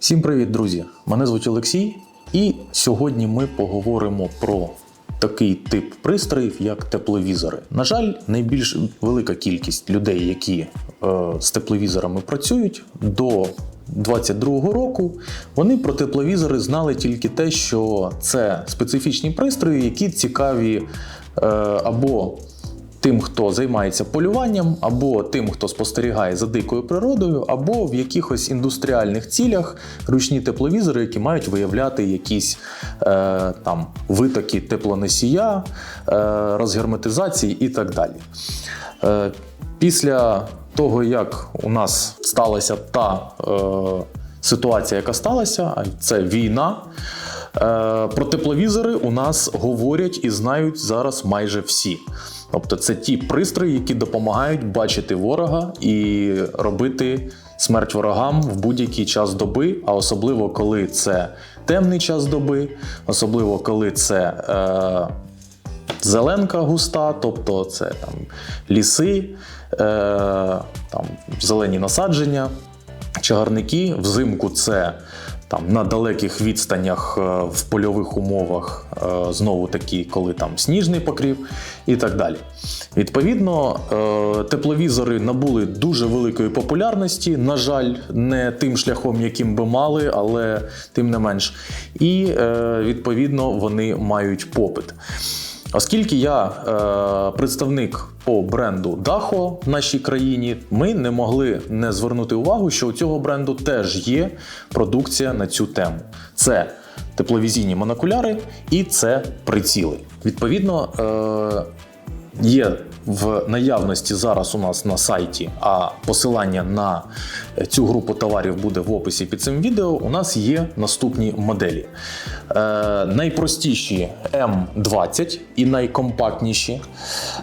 Всім привіт, друзі! Мене звуть Олексій, і сьогодні ми поговоримо про такий тип пристроїв, як тепловізори. На жаль, найбільш велика кількість людей, які е, з тепловізорами працюють, до 22-го року вони про тепловізори знали тільки те, що це специфічні пристрої, які цікаві е, або тим, хто займається полюванням, або тим, хто спостерігає за дикою природою, або в якихось індустріальних цілях ручні тепловізори, які мають виявляти якісь е, там витоки теплоносія, е, розгерметизації і так далі. Е, після того, як у нас сталася та е, ситуація, яка сталася, це війна. Е, Про тепловізори у нас говорять і знають зараз майже всі. Тобто, це ті пристрої, які допомагають бачити ворога і робити смерть ворогам в будь-який час доби, а особливо коли це темний час доби, особливо коли це. Е, Зеленка густа, тобто це там ліси, е, там зелені насадження, чагарники. Взимку це там на далеких відстанях е, в польових умовах, е, знову таки, коли там сніжний покрів і так далі. Відповідно, е, тепловізори набули дуже великої популярності. На жаль, не тим шляхом, яким би мали, але тим не менш. І відповідно вони мають попит. Оскільки я е, представник по бренду Дахо в нашій країні, ми не могли не звернути увагу, що у цього бренду теж є продукція на цю тему. Це тепловізійні монокуляри і це приціли. Відповідно, е, є в наявності зараз у нас на сайті, а посилання на цю групу товарів буде в описі під цим відео. У нас є наступні моделі. Е, найпростіші М20 і найкомпактніші,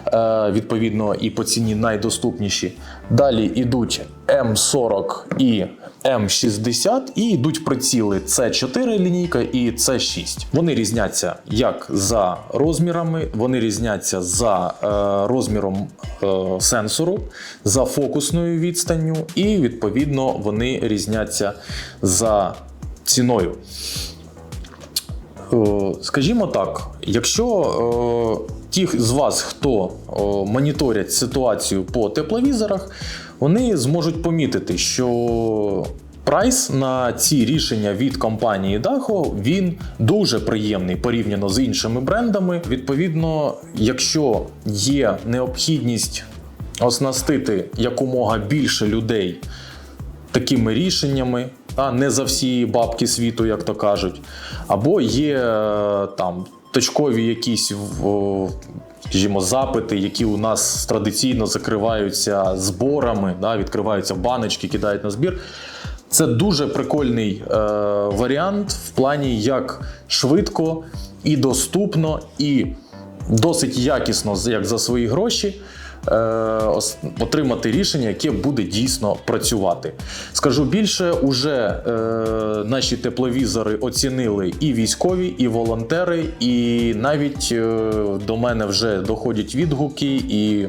е, відповідно, і по ціні найдоступніші. Далі йдуть М40 і М60 і йдуть приціли С4 лінійка і С6. Вони різняться як за розмірами, вони різняться за е, розміром е, сенсору, за фокусною відстанню, і відповідно вони різняться за ціною. Е, Скажімо так, якщо е, ті з вас, хто е, моніторять ситуацію по тепловізорах, вони зможуть помітити, що прайс на ці рішення від компанії Daho він дуже приємний порівняно з іншими брендами. Відповідно, якщо є необхідність оснастити якомога більше людей такими рішеннями, та не за всі бабки світу, як то кажуть, або є е, там точкові якісь скажімо, запити, які у нас традиційно закриваються зборами, да, відкриваються баночки, кидають на збір. Це дуже прикольний е, варіант в плані, як швидко і доступно, і досить якісно, як за свої гроші, отримати рішення, яке буде дійсно працювати. Скажу більше, уже е, наші тепловізори оцінили і військові, і волонтери, і навіть е, до мене вже доходять відгуки і.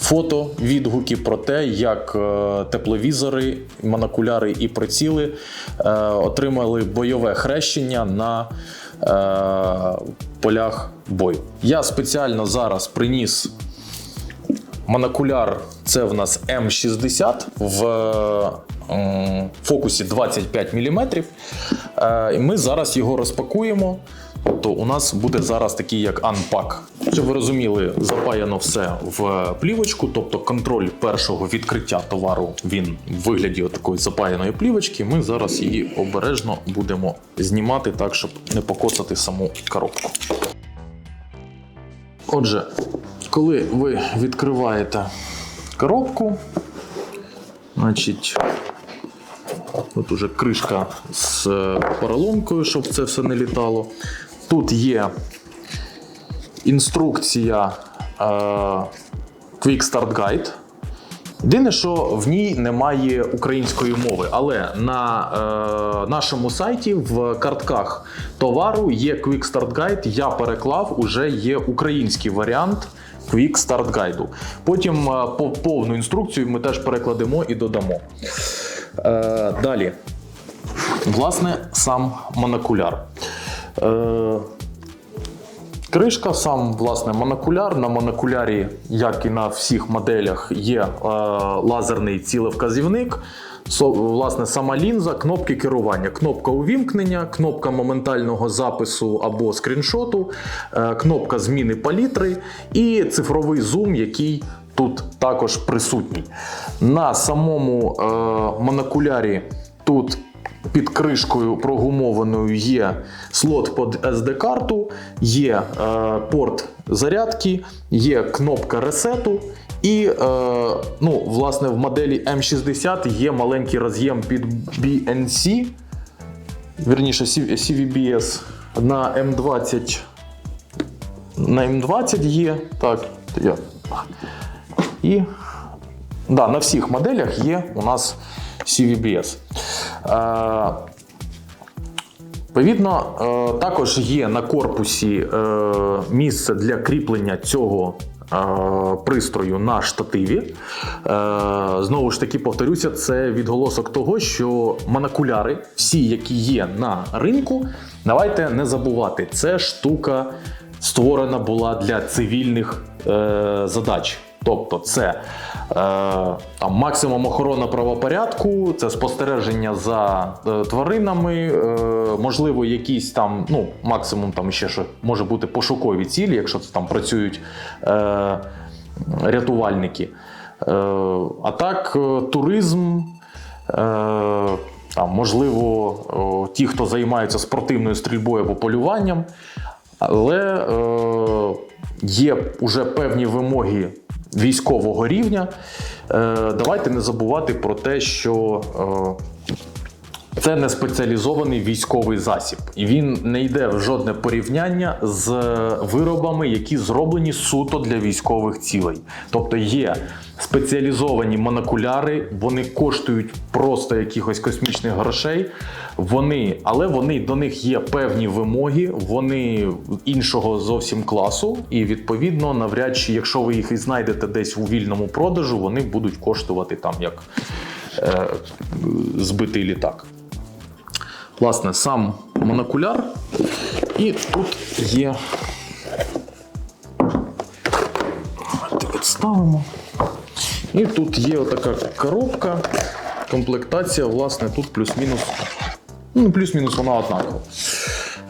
Фото, відгуки про те, як е, тепловізори, монокуляри і приціли е, отримали бойове хрещення на е, полях бою. Я спеціально зараз приніс монокуляр. Це в нас М60 в фокусі 25 мм. Е, і ми зараз його розпакуємо. Тобто у нас буде зараз такий як анпак. Щоб ви розуміли, запаяно все в плівочку, тобто контроль першого відкриття товару він в вигляді такої запаяної плівочки. Ми зараз її обережно будемо знімати так, щоб не покоцати саму коробку. Отже, коли ви відкриваєте коробку, значить, от уже кришка з е, поролонкою, щоб це все не літало. Тут є інструкція е, Quick Start Guide. Єдине, що в ній немає української мови, але на е, нашому сайті в картках товару є Quick Start Guide. Я переклав, уже є український варіант Quick Start Guide. Потім е, по повну інструкцію ми теж перекладемо і додамо. Е, далі. власне, сам монокуляр. Е, Кришка, сам власне монокуляр. На монокулярі, як і на всіх моделях, є лазерний цілевказівник. Власне, сама лінза, кнопки керування, кнопка увімкнення, кнопка моментального запису або скріншоту, е, кнопка зміни палітри і цифровий зум, який тут також присутній. На самому е, монокулярі тут під кришкою прогумованою є слот під SD-карту, є е, порт зарядки, є кнопка ресету. І, е, ну, власне, в моделі M60 є маленький роз'єм під BNC, вірніше CVBS на M20. На M20 є. Так, я. І да, на всіх моделях є у нас CVBS. Е, Відповідно, е, також є на корпусі е, місце для кріплення цього пристрою на штативі. Е, Знову ж таки, повторюся, це відголосок того, що монокуляри, всі, які є на ринку, давайте не забувати, це штука створена була для цивільних е, задач. Тобто, це е, там, максимум охорона правопорядку, це спостереження за е, тваринами, е, можливо, якісь там, ну, максимум там ще що може бути пошукові цілі, якщо це там працюють е, рятувальники. Е, а так, е, туризм. Е, там, можливо, ті, хто займаються спортивною стрільбою або полюванням, але е, є вже певні вимоги військового рівня. Е, давайте не забувати про те, що е, це не спеціалізований військовий засіб, і він не йде в жодне порівняння з виробами, які зроблені суто для військових цілей. Тобто є спеціалізовані монокуляри, вони коштують просто якихось космічних грошей. Вони, але вони до них є певні вимоги, вони іншого зовсім класу, і відповідно, навряд чи, якщо ви їх і знайдете десь у вільному продажу, вони будуть коштувати там як е, збитий літак. Власне, сам монокуляр, і тут є. Давайте підставимо. І тут є отака коробка, комплектація, власне, тут плюс-мінус. Ну, плюс-мінус вона однакова.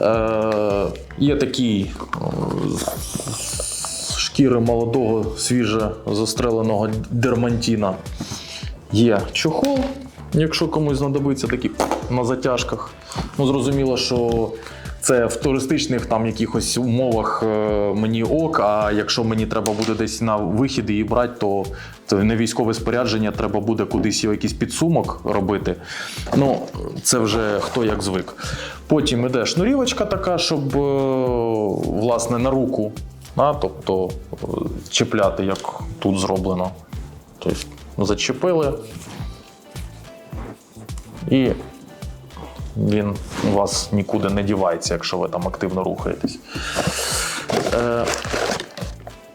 Е, є такий о, шкіри молодого, свіже застреленого дермантіна. Є чохол, якщо комусь знадобиться такий на затяжках. Ну, зрозуміло, що це в туристичних там якихось умовах е, мені ок. А якщо мені треба буде десь на вихід її брати, то не військове спорядження, треба буде кудись його якийсь підсумок робити. Ну, це вже хто як звик. Потім іде шнурівочка така, щоб е, власне на руку, да, тобто е, чіпляти, як тут зроблено. Тобто зачепили. І він у вас нікуди не дівається, якщо ви там активно рухаєтесь. Е,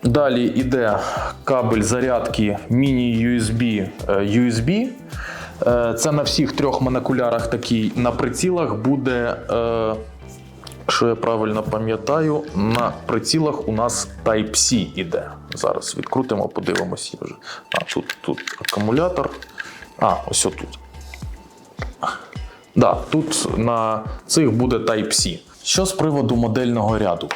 Далі йде кабель зарядки міні-USB е, USB. Е, Це на всіх трьох монокулярах такий. На прицілах буде, е, що я правильно пам'ятаю, на прицілах у нас Type-C іде. Зараз відкрутимо, подивимося вже. А, тут, тут акумулятор. А, ось тут. Да, тут на цих буде Type-C. Що з приводу модельного ряду?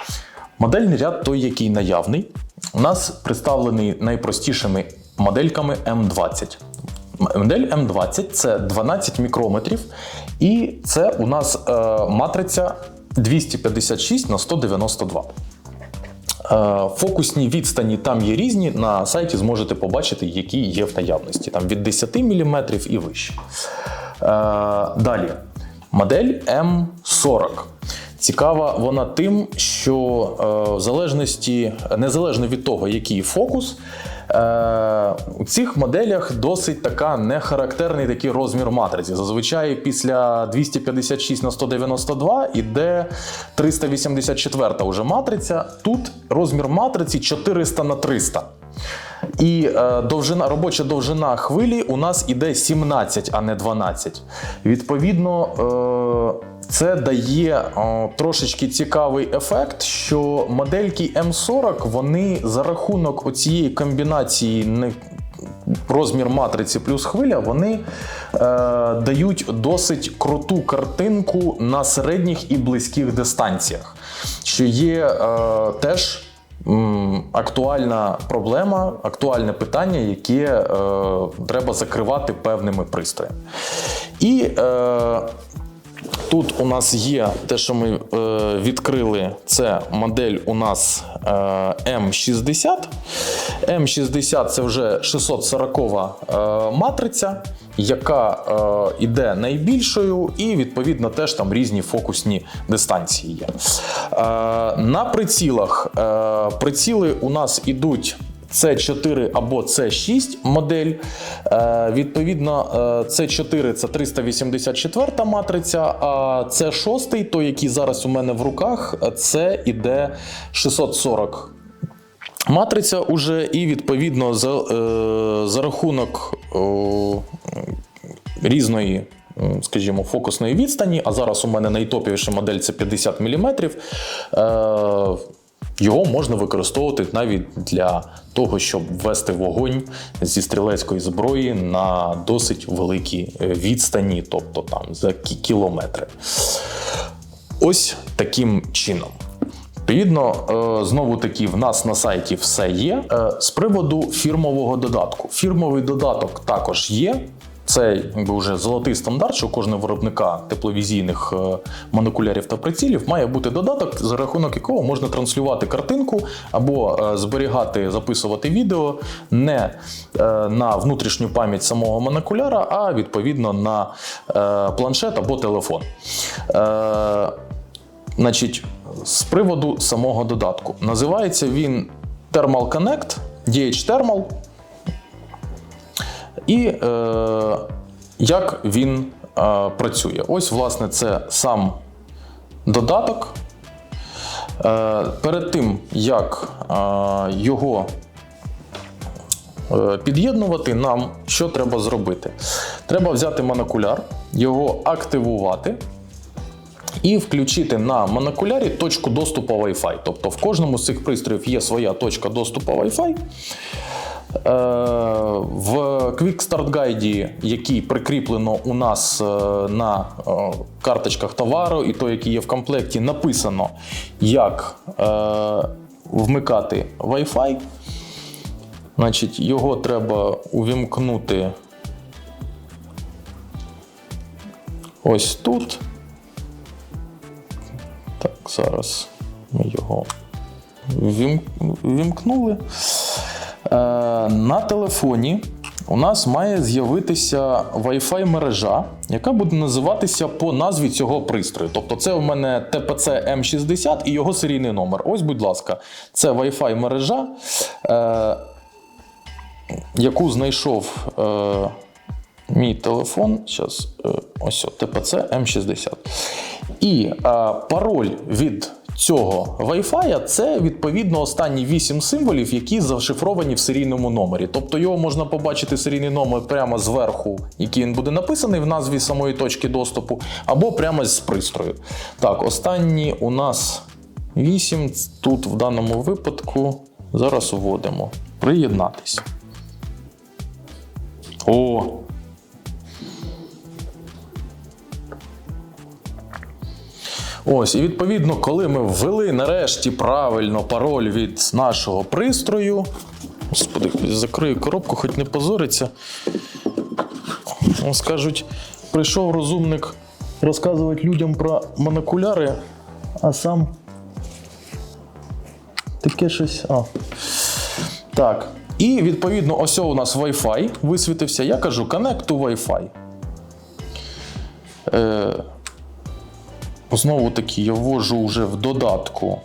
Модельний ряд той, який наявний, у нас представлений найпростішими модельками М20. Модель М20 це 12 мікрометрів, і це у нас е, матриця 256 на 192. Е, Фокусні відстані там є різні. На сайті зможете побачити, які є в наявності. Там від 10 мм і вище. Е, Далі. Модель М40. Цікава вона тим, що е, в залежності, незалежно від того, який фокус, е, у цих моделях досить така нехарактерний такий розмір матриці. Зазвичай після 256 на 192 іде 384 уже матриця. Тут розмір матриці 400 на 300. І е, довжина, робоча довжина хвилі у нас іде 17, а не 12. Відповідно, е, це дає е, трошечки цікавий ефект, що модельки М40 вони за рахунок оцієї комбінації не розмір матриці плюс хвиля, вони е, дають досить круту картинку на середніх і близьких дистанціях, що є е, теж актуальна проблема, актуальне питання, яке е, треба закривати певними пристроями. І е, Тут у нас є те, що ми е, відкрили. Це модель у нас е, М60. М60 це вже 640 е, матриця, яка е, іде найбільшою, і відповідно теж там різні фокусні дистанції є. На прицілах приціли у нас ідуть. С4 або С6 модель. Е, відповідно, е, С4 це 384 матриця, а С6, той, який зараз у мене в руках, це іде 640 матриця уже, і відповідно за, е, за рахунок різної. Скажімо, фокусної відстані, а зараз у мене найтопівіша модель це 50 мм. Його можна використовувати навіть для того, щоб ввести вогонь зі стрілецької зброї на досить великій е, відстані, тобто там за кілометри. Ось таким чином. Відповідно, е, знову таки, в нас на сайті все є. Е, З приводу фірмового додатку. Фірмовий додаток також є. Це якби вже золотий стандарт, що кожного виробника тепловізійних е, монокулярів та прицілів має бути додаток, за рахунок якого можна транслювати картинку або е, зберігати, записувати відео не е, на внутрішню пам'ять самого монокуляра, а відповідно на планшет або телефон. Значить, з приводу самого додатку. Називається він Thermal Connect, DH Thermal. І е, як він е, працює? Ось, власне, це сам додаток. Е, перед тим, як е, його е, під'єднувати, нам що треба зробити? Треба взяти монокуляр, його активувати і включити на монокулярі точку доступу Wi-Fi. Тобто в кожному з цих пристроїв є своя точка доступу Wi-Fi. Е, В Quick Start Guide, який прикріплено у нас е, на е, карточках товару, і той, який є в комплекті, написано, як вмикати Wi-Fi. Значить, його треба увімкнути ось тут. Так, зараз ми його вім- вімкнули. Е, на телефоні у нас має з'явитися Wi-Fi мережа, яка буде називатися по назві цього пристрою. Тобто, це у мене ТПЦ М60 і його серійний номер. Ось, будь ласка, це Wi-Fi мережа, е, яку знайшов. Е, Мій телефон, зараз ось о, ТПЦ М60. І е, пароль від цього Wi-Fi це відповідно останні 8 символів, які зашифровані в серійному номері. Тобто його можна побачити серійний номер прямо зверху, який він буде написаний в назві самої точки доступу, або прямо з пристрою. Так, останні у нас 8. Тут в даному випадку зараз вводимо. Приєднатись. О, Ось, і відповідно, коли ми ввели нарешті правильно пароль від нашого пристрою. Господи, закрию коробку, хоч не позориться. Скажуть, прийшов розумник розказувати людям про монокуляри, а сам таке щось. А. Так. І відповідно, ось у нас Wi-Fi висвітився. Я кажу Connect to Wi-Fi. Е, Знову таки, я ввожу вже в додатку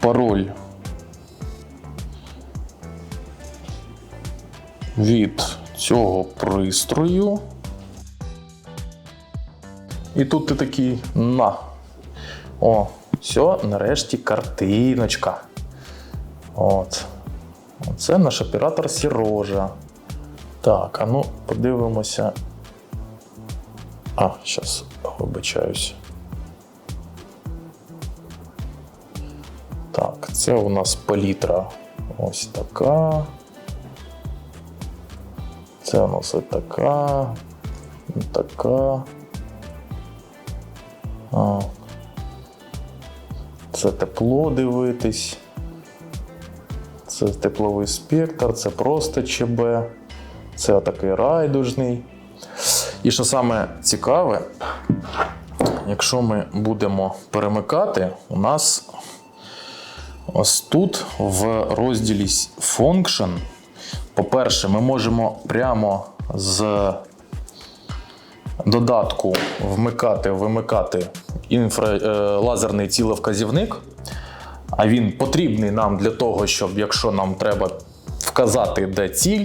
пароль від цього пристрою. І тут ти такий на. О, все, нарешті картиночка. От. Це наш оператор Сірожа. Так, а ну подивимося. А, зараз вибачаюсь. Так, це у нас палітра ось така. Це у нас ось така. Така. А. Це тепло дивитись. Це тепловий спектр, це просто ЧБ, це такий райдужний. І що саме цікаве, якщо ми будемо перемикати, у нас ось тут в розділі Function, по-перше, ми можемо прямо з додатку вмикати, вимикати інфра, е, лазерний цілевказівник. А він потрібний нам для того, щоб якщо нам треба вказати, де ціль,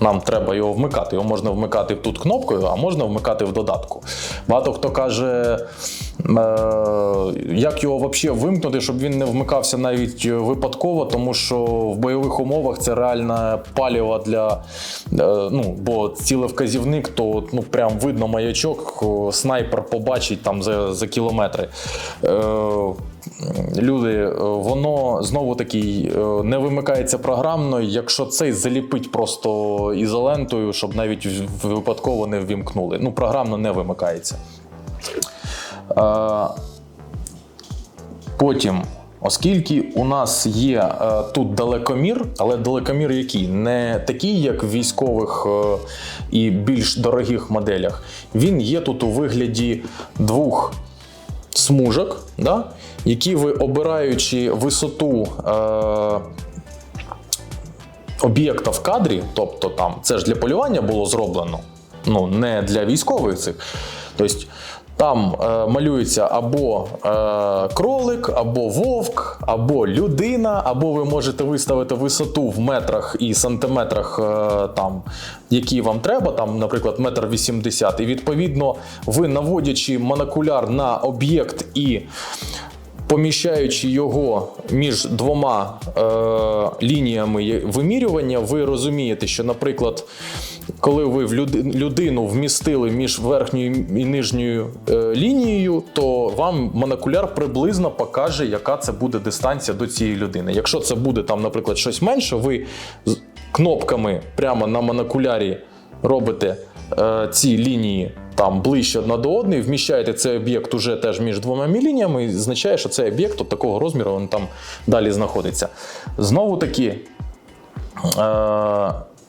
нам треба його вмикати. Його можна вмикати тут кнопкою, а можна вмикати в додатку. Багато хто каже, е, як його взагалі вимкнути, щоб він не вмикався навіть випадково, тому що в бойових умовах це реальне паліво для. е, Ну, бо цілевказівник, то ну, прям видно маячок, снайпер побачить там за, за кілометри. Люди, е, воно знову таки е, не вимикається програмно, якщо цей заліпить просто ізолентою, щоб навіть випадково не ввімкнули. Ну, програмно не вимикається. Е, Потім, оскільки у нас є тут далекомір, але далекомір який? Не такий, як в військових і більш дорогих моделях. Він є тут у вигляді двох смужок, да? які ви обираючи висоту е, об'єкта в кадрі, тобто там це ж для полювання було зроблено, ну не для військових цих. Тобто там е, малюється або е, кролик, або вовк, або людина, або ви можете виставити висоту в метрах і сантиметрах, е, там, які вам треба, там, наприклад, метр вісімдесят. І відповідно, ви наводячи монокуляр на об'єкт і поміщаючи його між двома е, лініями вимірювання, ви розумієте, що, наприклад, коли ви в людину вмістили між верхньою і нижньою е, лінією, то вам монокуляр приблизно покаже, яка це буде дистанція до цієї людини. Якщо це буде там, наприклад, щось менше, ви кнопками прямо на монокулярі робите е, ці лінії там ближче одна до одної, вміщаєте цей об'єкт уже теж між двома лініями, і означає, що цей об'єкт от такого розміру він там далі знаходиться. Знову таки.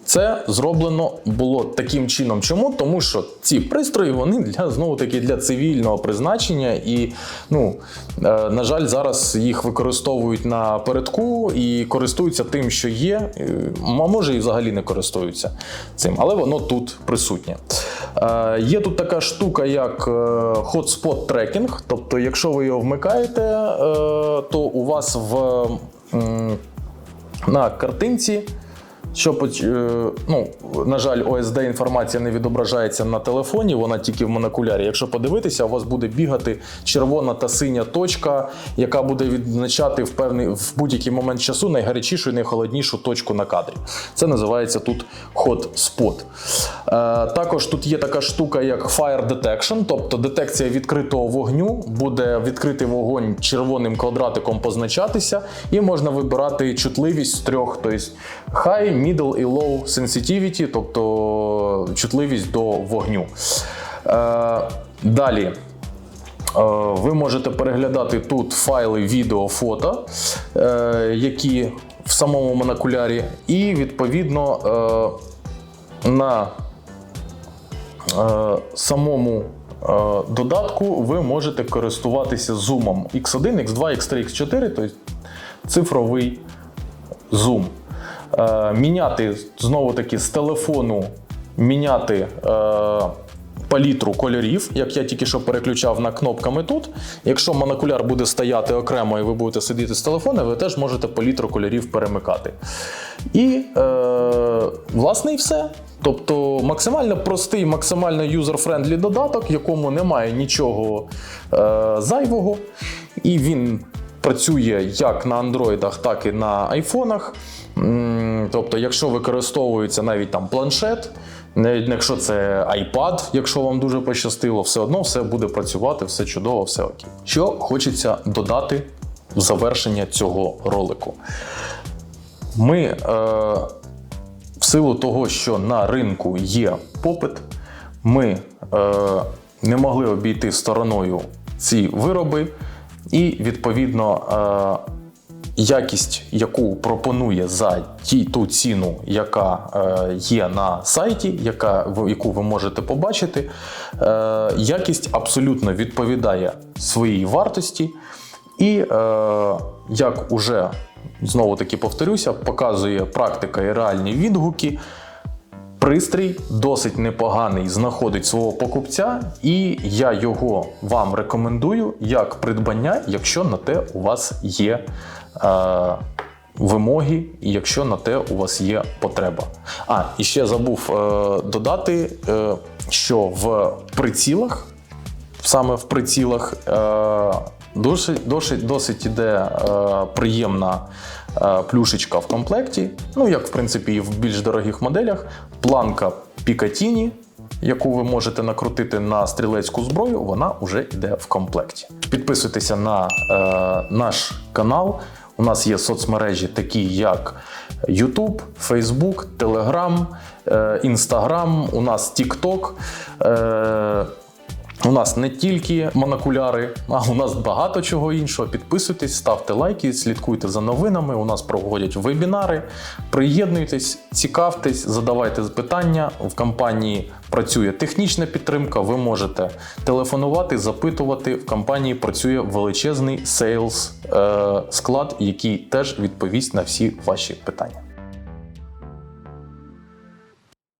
Це зроблено було таким чином. Чому? Тому що ці пристрої вони для знову таки для цивільного призначення, і ну е, на жаль, зараз їх використовують на передку і користуються тим, що є. е, А може і взагалі не користуються цим, але воно тут присутнє. Е, Є тут така штука, як hotspot tracking, тобто, якщо ви його вмикаєте, то у вас в на картинці. Що е, ну, на жаль, ОСД інформація не відображається на телефоні, вона тільки в монокулярі. Якщо подивитися, у вас буде бігати червона та синя точка, яка буде відзначати в певний в будь-який момент часу найгарячішу і найхолоднішу точку на кадрі. Це називається тут hot spot. Е, також тут є така штука, як fire detection, тобто детекція відкритого вогню, буде відкритий вогонь червоним квадратиком позначатися, і можна вибирати чутливість з трьох, тобто high, middle і low sensitivity, тобто чутливість до вогню. Е, далі. Е, Ви можете переглядати тут файли відео, фото, е, які в самому монокулярі, і відповідно е, на самому додатку ви можете користуватися зумом X1, X2, X3, X4, тобто цифровий зум. Е, міняти знову таки з телефону, міняти е, палітру кольорів, як я тільки що переключав на кнопками тут. Якщо монокуляр буде стояти окремо і ви будете сидіти з телефона, ви теж можете палітру кольорів перемикати. І, е, власне, і все. Тобто максимально простий, максимально юзер-френдлі додаток, якому немає нічого е, зайвого, і він працює як на андроїдах, так і на айфонах. Тобто, якщо використовується навіть там планшет, навіть якщо це iPad, якщо вам дуже пощастило, все одно все буде працювати, все чудово, все окей. Що хочеться додати в завершення цього ролику? Ми е, в силу того, що на ринку є попит, ми е, не могли обійти стороною ці вироби, і відповідно е, якість, яку пропонує за ті, ту ціну, яка е, є на сайті, яка, яку ви можете побачити, е, якість абсолютно відповідає своїй вартості. І е, як уже знову таки повторюся, показує практика і реальні відгуки. Пристрій досить непоганий, знаходить свого покупця, і я його вам рекомендую як придбання, якщо на те у вас є вимоги, якщо на те у вас є потреба. А, і ще забув е, додати, е, що в прицілах саме в прицілах е, досить, досить, досить іде е, приємна е, плюшечка в комплекті. Ну, як в принципі і в більш дорогих моделях. Планка Picatinny, яку ви можете накрутити на стрілецьку зброю, вона вже йде в комплекті. Підписуйтеся на е, наш канал. У нас є соцмережі, такі як YouTube, Facebook, Telegram, е, Instagram, у нас TikTok. У нас не тільки монокуляри, а у нас багато чого іншого. Підписуйтесь, ставте лайки, слідкуйте за новинами. У нас проводять вебінари. Приєднуйтесь, цікавтесь, задавайте питання. В компанії працює технічна підтримка. Ви можете телефонувати, запитувати. В компанії працює величезний сейлс склад, який теж відповість на всі ваші питання.